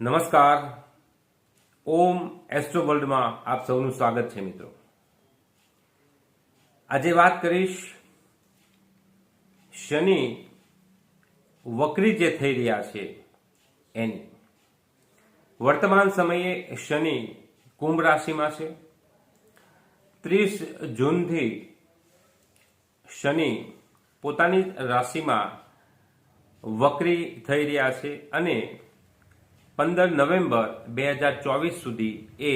નમસ્કાર. ઓમ એસ્ટ્રો વર્લ્ડમાં આપ સૌનું સ્વાગત છે મિત્રો. આજે વાત કરીશ શનિ વક્રી જે થઈ રહ્યા છે એની. વર્તમાન સમયે શનિ કુંભ રાશિમાં છે. ત્રીસ જૂનથી શનિ પોતાની રાશિમાં વક્રી થઈ રહ્યા છે અને પંદર નવેમ્બર બે હજાર ચોવીસ સુધી એ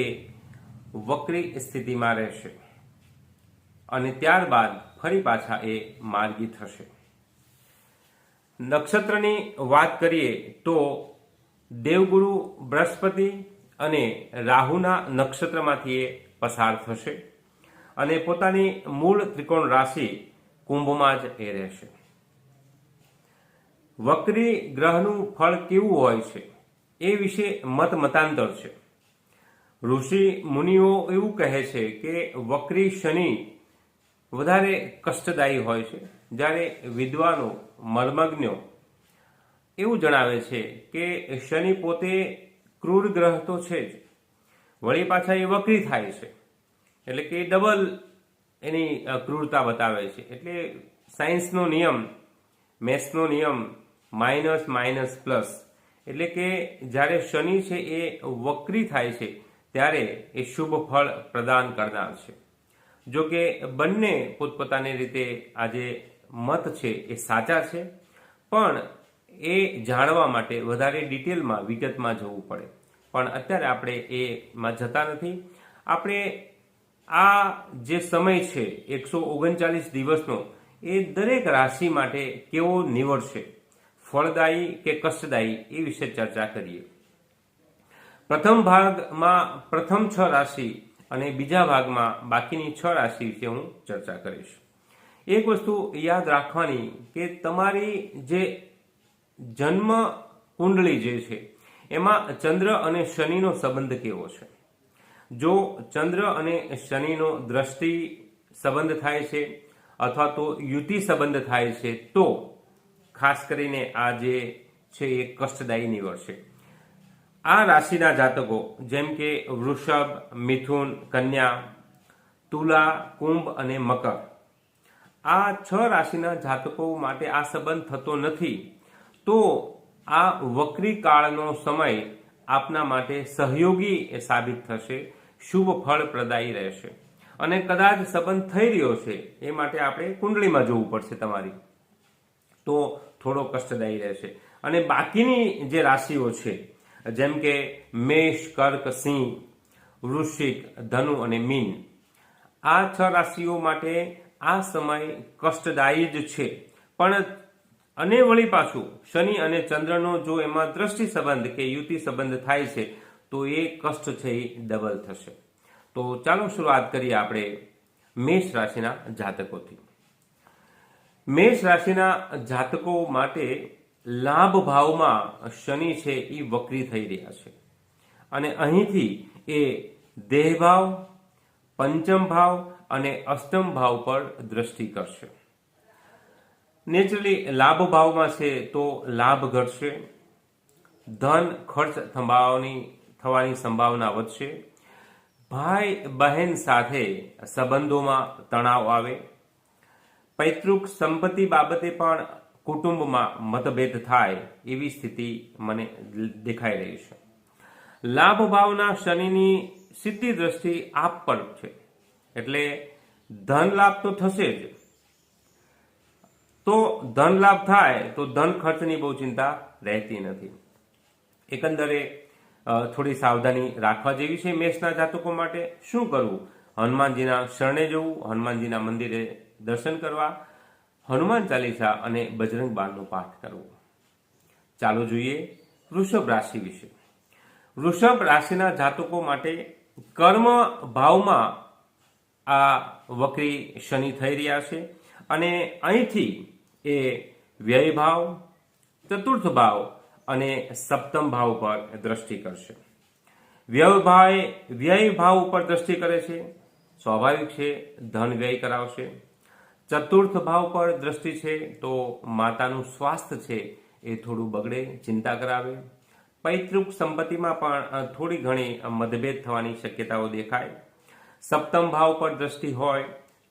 વક્રી સ્થિતિમાં રહેશે અને ત્યારબાદ ફરી પાછા એ માર્ગી થશે. નક્ષત્રની વાત કરીએ તો દેવગુરુ બૃહસ્પતિ અને રાહુના નક્ષત્રમાંથી એ પસાર થશે અને પોતાની મૂળ ત્રિકોણ રાશિ કુંભમાં જ એ રહેશે. વક્રી ગ્રહનું ફળ કેવું હોય છે? એ વિશે મત મતાંતર છે. ઋષિ મુનિઓ એવું કહે છે કે વક્રી શનિ વધારે કષ્ટદાયી હોય છે, જ્યારે વિદ્વાનો, મર્મજ્ઞો એવું જણાવે છે કે શનિ પોતે ક્રૂર ગ્રહ તો છે જ, વળી પાછા એ વક્રી થાય છે. એટલે કે ડબલ એની ક્રૂરતા બતાવે છે. એટલે સાયન્સનો નિયમ, મેથ્સનો નિયમ, માઇનસ માઇનસ પ્લસ એટલે કે જ્યારે શનિ છે એ વક્રી થાય છે, ત્યારે એ શુભ ફળ પ્રદાન કરનાર છે. જો કે બંને પોતપોતાની રીતે આજે મત છે એ સાચા છે, પણ એ જાણવા માટે વધારે ડિટેલમાં વિગતમાં જવું પડે. પણ અત્યારે આપણે એમાં જતા નથી. આપણે આ જે સમય છે, એકસો ઓગણચાલીસ દિવસનો, એ દરેક રાશિ માટે કેવો નીવડશે ફળદાયી કે કષ્ટદાયી એ વિશે ચર્ચા કરીએ. પ્રથમ ભાગમાં પ્રથમ છ રાશિ અને બીજા ભાગમાં બાકીની છ રાશિ વિશે હું ચર્ચા કરીશ. એક વસ્તુ યાદ રાખવાની કે તમારી જે જન્મ કુંડળી જે છે, એમાં ચંદ્ર અને શનિનો સંબંધ કેવો છે? જો ચંદ્ર અને શનિનો દ્રષ્ટિ સંબંધ થાય છે અથવા તો યુતિ સંબંધ થાય છે, તો ખાસ કરીને આ જે છે એ કષ્ટદાયી નીવડશે આ રાશિના જાતકો જેમ કે વૃષભ, મિથુન, કન્યા, તુલા, કુંભ અને મકર. આ છ રાશિના જાતકો માટે આ સંબંધ થતો નથી, તો આ વક્રી કાળનો સમય આપના માટે સહયોગી સાબિત થશે, શુભ ફળ પ્રદાયી રહેશે. અને કદાચ સંબંધ થઈ રહ્યો છે, એ માટે આપણે કુંડળીમાં જોવું પડશે તમારી. તો થોડો કષ્ટદાયી રહેશે અને બાકીની જે રાશિઓ છે, જેમ કે મેષ, કર્ક, સિંહ, વૃશ્ચિક, ધનુ અને મીન, આ છ રાશિઓ માટે આ સમય કષ્ટદાયી જ છે. પણ અને વળી પાછું શનિ અને ચંદ્રનો જો એમાં દ્રષ્ટિ સંબંધ કે યુતિ સંબંધ થાય છે, તો એ કષ્ટ છે, એ ડબલ થશે. તો ચાલો શરૂઆત કરીએ આપણે મેષ રાશિના જાતકોથી. મેષ રાશિના જાતકો માટે લાભ ભાવમાં શનિ છે એ વક્રી થઈ રહ્યા છે. અને અહીંથી એ દેહ ભાવ, પંચમ ભાવ અને અષ્ટમ ભાવ પર દ્રષ્ટિ કરશે. નેચરલી લાભ ભાવમાં છે તો લાભ ઘટશે. ધન ખર્ચ થવાની થવાની સંભાવના વધશે. ભાઈ બહેન સાથે સંબંધોમાં તણાવ આવે. પૈતૃક સંપત્તિ બાબતે પણ કુટુંબમાં મતભેદ થાય એવી સ્થિતિ મને દેખાઈ રહી છે. લાભ ભાવના શનિની સીધી દ્રષ્ટિ આપ પર છે. એટલે ધન લાભ તો થશે જ. તો ધન લાભ થાય તો ધન ખર્ચની બહુ ચિંતા રહેતી નથી. એકંદરે થોડી સાવધાની રાખવા જેવી છે મેષના જાતકો માટે. શું કરવું? હનુમાનજીના શરણે જવું, હનુમાનજીના મંદિરે દર્શન કરવા, હનુમાન ચાલીસા અને બજરંગ બાણનો પાઠ કરવો. ચાલો જોઈએ વૃષભ રાશિ વિશે. વૃષભ રાશિના જાતકો માટે કર્મ ભાવમાં આ વક્રી શનિ થઈ રહ્યા છે અને અહીંથી એ વ્યય ભાવ, ચતુર્થ ભાવ અને સપ્તમ ભાવ પર દ્રષ્ટિ કરશે. વ્યય ભાવ વ્યય ભાવ ઉપર દ્રષ્ટિ કરે છે. સ્વાભાવિક છે, ધન વ્યય કરાવશે. ચતુર્થ ભાવ પર દ્રષ્ટિ છે તો માતાનું સ્વાસ્થ્ય છે એ થોડું બગડે, ચિંતા કરાવે. પૈતૃક સંપત્તિમાં પણ થોડી ઘણી મતભેદ થવાની શક્યતાઓ દેખાય. સપ્તમ ભાવ પર દ્રષ્ટિ હોય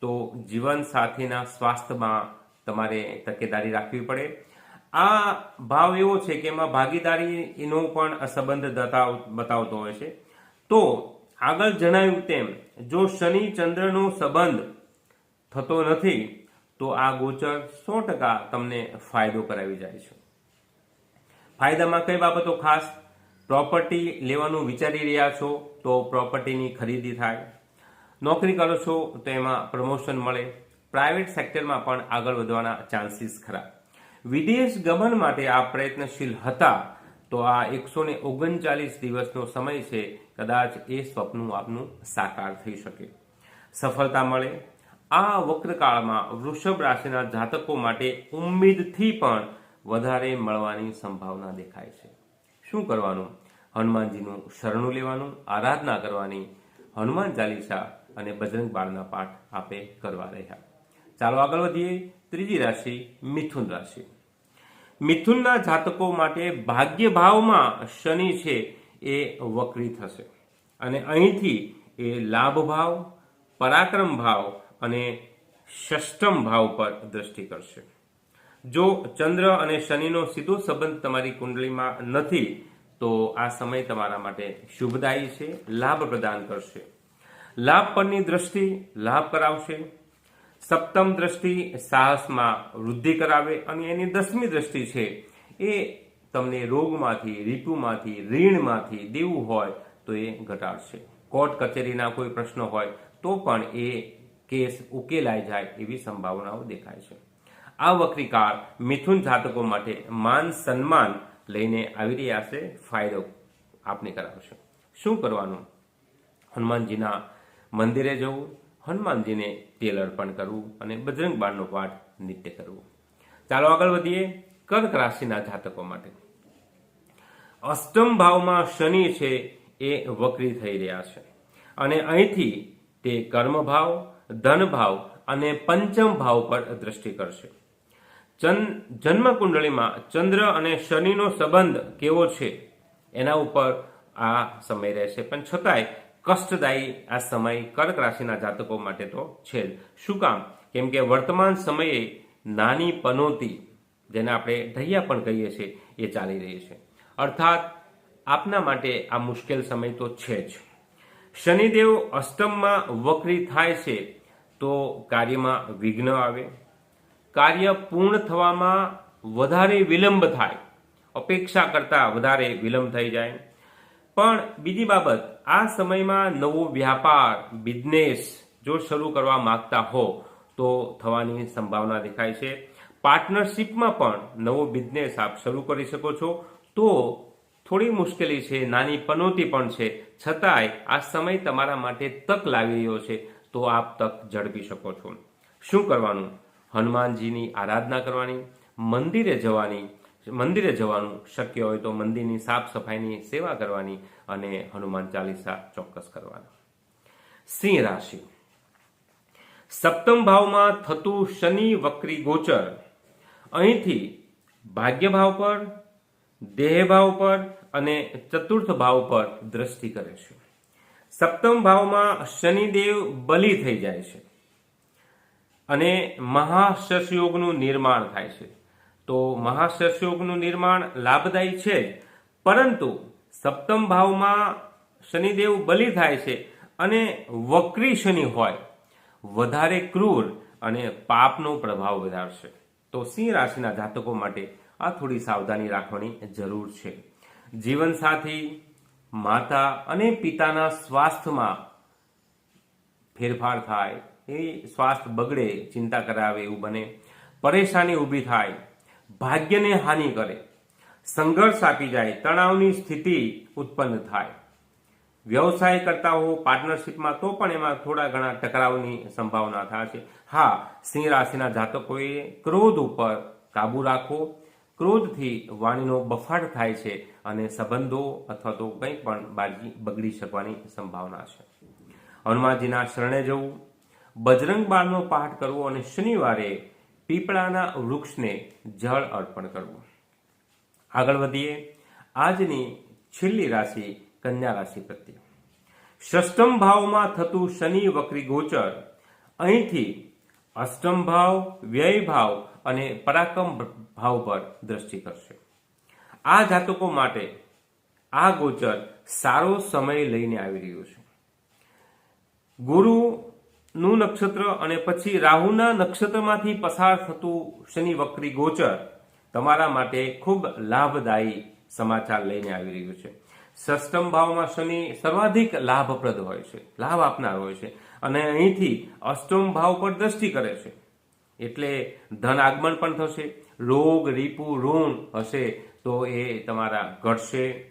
તો જીવન સાથીના સ્વાસ્થ્યમાં તમારે તકેદારી રાખવી પડે. આ ભાવ એવો છે કે એમાં ભાગીદારીનો પણ સંબંધ બતાવતો હોય છે. તો આગળ જણાવ્યું તેમ, જો શનિ ચંદ્રનો સંબંધ થતો નથી, તો આ ગોચર સો ટકા તમને ફાયદો કરાવી જાય છે. ફાયદામાં કઈ બાબતો ખાસ? પ્રોપર્ટી લેવાનું વિચારી રહ્યા છો, તો પ્રોપર્ટીની ખરીદી થાય. નોકરી કરો છો, તો એમાં પ્રમોશન મળે. પ્રાઇવેટ સેક્ટરમાં પણ આગળ વધવાના ચાન્સીસ ખરા. વિદેશ ગમન માટે આ પ્રયત્નશીલ હતા, તો આ એકસો ને ઓગણચાલીસ દિવસનો સમય છે. કદાચ એ સ્વપ્ન આપનું સાકાર થઈ શકે. સફળતા મળે આ વક્રકાળમાં વૃષભ રાશિના જાતકો માટે ઉમ્મીદથી પણ વધારે મળવાની સંભાવના દેખાય છે. શું કરવાનું? હનુમાનજીનું શરણું લેવાનું, આરાધના કરવાની, હનુમાન ચાલીસા અને બજરંગ બાળના પાઠ આપે કરવા રહ્યા. ચાલો આગળ વધીએ. ત્રીજી રાશિ, મિથુન રાશિ. મિથુનના જાતકો માટે ભાગ્ય ભાવમાં શનિ છે એ વક્રી થશે. અને અહીંથી એ લાભ ભાવ પરાક્રમ ભાવ અને ષષ્ટમ ભાવ પર દ્રષ્ટિ કરશે. જો ચંદ્ર અને શનિનો સીધો સંબંધ તમારી કુંડળીમાં નથી, તો આ સમય તમારા માટે શુભદાયી છે, લાભ પ્રદાન કરશે. લાભ પરની દ્રષ્ટિ લાભ કરાવશે. સપ્તમ દ્રષ્ટિ સાહસમાં વૃદ્ધિ કરાવે અને એની દસમી દ્રષ્ટિ છે, એ તમને રોગમાંથી રીપુમાંથી ઋણમાંથી દેવું હોય તો એ ઘટાડશે. કોર્ટ કચેરીના કોઈ પ્રશ્નો હોય તો પણ એ કેસ ઉકેલાઈ જાય એવી સંભાવનાઓ દેખાય છે. આ વક્રીકાળ મિથુન જાતકો માટે માન સન્માન લઈને આવી રહ્યા છે. ફાયદો આપને કરાવશે. શું કરવાનું? હનુમાનજીના મંદિરે જવું, હનુમાનજીને તેલ અર્પણ કરવું અને બજરંગ બાણનો પાઠ નિત્ય કરવું. ચાલો આગળ વધીએ કર્ક રાશિના જાતકો માટે. અષ્ટમ ભાવમાં શનિ છે એ વક્રી થઈ રહ્યા છે. અને અહીંથી તે કર્મ ધન ભાવ અને પંચમ ભાવ પર દ્રષ્ટિ કરશે. જન્મ કુંડળીમાં ચંદ્ર અને શનિનો સંબંધ કેવો છે? એના ઉપર આ સમય રહેશે. પણ છતાંય કષ્ટદાયી આ સમય કર્ક રાશિના જાતકો માટે તો છે જ. શું કામ? કેમ કે વર્તમાન સમયે નાની પનોતી, જેને આપણે ઢૈયા પણ કહીએ છીએ, એ ચાલી રહી છે. અર્થાત આપના માટે આ મુશ્કેલ સમય તો છે જ. શનિદેવ અષ્ટમમાં વક્રી થાય છે, તો કાર્યમાં વિઘ્ન આવે. કાર્ય પૂર્ણ થવામાં વધારે વિલંબ થાય. અપેક્ષા કરતા વધારે વિલંબ થઈ જાય. પણ બીજી બાબત, આ સમયમાં નવો વ્યાપાર બિઝનેસ જો શરૂ કરવા માંગતા હો, તો થવાની સંભાવના દેખાય છે. પાર્ટનરશિપમાં પણ નવો બિઝનેસ આપ શરૂ કરી શકો છો, તો થોડી મુશ્કેલી છે, નાની પનોતી પણ છે. છતાંય આ સમય તમારા માટે તક લાવી રહ્યો છે, તો આપ તક ઝડપી શકો છો. શું કરવાનું? હનુમાનજીની આરાધના કરવાની, મંદિરે જવાની, મંદિરે જવાનું શક્ય હોય તો મંદિરની સાફ સફાઈની સેવા કરવાની અને હનુમાન ચાલીસા ચોક્કસ કરવાના. સિંહ રાશિ. સપ્તમ ભાવમાં થતું શનિ વક્રી ગોચર. અહીંથી ભાગ્ય ભાવ પર દેહ ભાવ પર અને ચતુર્થ ભાવ પર દ્રષ્ટિ કરે છે. સપ્તમ ભાવમાં શનિદેવ બલી થઈ જાય છે અને મહાશસ્યોગનું નિર્માણ થાય છે. તો મહાશસ્યોગનું નિર્માણ લાભદાયી છે, પરંતુ સપ્તમ ભાવમાં શનિદેવ બલી થાય છે અને વક્રી શનિ હોય, વધારે ક્રૂર અને પાપનો પ્રભાવ વધારશે. તો સિંહ રાશિના જાતકો માટે આ થોડી સાવધાની રાખવાની જરૂર છે. જીવનસાથી, માતા અને પિતાના સ્વાસ્થ્યમાં ફેરફાર થાય, એ સ્વાસ્થ્ય બગડે, ચિંતા કરાવે એવું બને, પરેશાની ઊભી થાય, ભાગ્યને હાનિ કરે, સંઘર્ષ આપી જાય, તણાવની સ્થિતિ ઉત્પન્ન થાય. વ્યવસાય કરતા હો પાર્ટનરશિપમાં તો પણ એમાં થોડા ઘણા ટકરાવની સંભાવના થાય છે. હા, સિંહ રાશિના જાતકોએ ક્રોધ ઉપર કાબુ રાખવો ક્રોધથી વાણીનો બફાટ થાય છે અને સંબંધો અથવા તો કંઈ પણ બાજી બગડી શકવાની સંભાવના છે. હનુમાનજીના શરણે જવું, બજરંગ બાળનો પાઠ કરવો અને શનિવારે પીપળાના વૃક્ષને જળ અર્પણ કરવું. આગળ વધીએ, આજની છેલ્લી રાશિ કન્યા રાશિ પ્રત્યે. ષષ્ટમ ભાવમાં થતું શનિ વક્રી ગોચર અહીંથી અષ્ટમ ભાવ, વ્યય ભાવ અને પરાક્રમ ભાવ પર દ્રષ્ટિ કરશે. આ જાતકો માટે આ ગોચર સારો સમય લઈને આવી રહ્યો છે. ગુરુનું નક્ષત્ર અને પછી રાહુના નક્ષત્રમાંથી પસાર થતું શનિ વક્રી ગોચર તમારા માટે ખૂબ લાભદાયી સમાચાર લઈને આવી રહ્યું છે. સષ્ટમ ભાવમાં શનિ સર્વાધિક લાભપ્રદ હોય છે, લાભ આપનાર હોય છે અને અહીંથી અષ્ટમ ભાવ પર દ્રષ્ટિ કરે છે. એટલે ધન આગમન પણ થશે, રોગ, રીપુ, ઋણ હશે તો એ તમારા ઘટશે,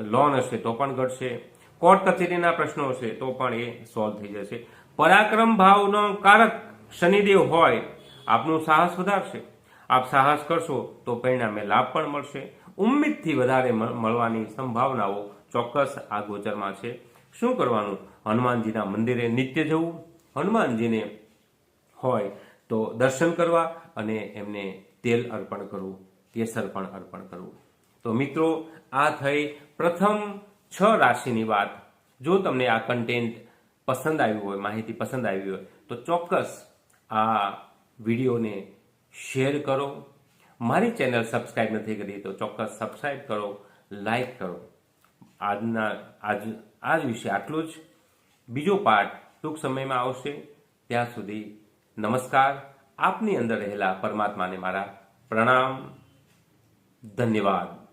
લોન હશે તો પણ ઘટશે, કોર્ટ કચેરીના પ્રશ્નો હશે તો પણ એ સોલ્વ થઈ જશે. પરાક્રમ ભાવનો કારક શનિદેવ હોય, આપનું સાહસ વધારશે. આપ સાહસ કરશો તો પરિણામે લાભ પણ મળશે. ઉમ્મીદથી વધારે મળવાની સંભાવનાઓ ચોક્કસ આ ગોચરમાં છે. શું કરવાનું? હનુમાનજીના મંદિરે નિત્ય જવું? હનુમાનજીને હોય તો દર્શન કરવા અને એમને તેલ અર્પણ કરવું, કેસર પણ અર્પણ કરવું. તો મિત્રો, આ થઈ પ્રથમ છ રાશિની વાત. જો તમને આ કન્ટેન્ટ પસંદ આવ્યું હોય, માહિતી પસંદ આવી હોય, તો ચોક્કસ આ વિડીયોને શેર કરો. મારી ચેનલ સબસ્ક્રાઈબ નથી કરી તો ચોક્કસ સબસ્ક્રાઈબ કરો લાઈક કરો. આજના, આજ આજ વિશે આટલું જ. બીજો પાઠ ટૂંક સમયમાં આવશે. ત્યાં સુધી નમસ્કાર. આપની અંદર રહેલા પરમાત્માને મારા પ્રણામ. ધન્યવાદ.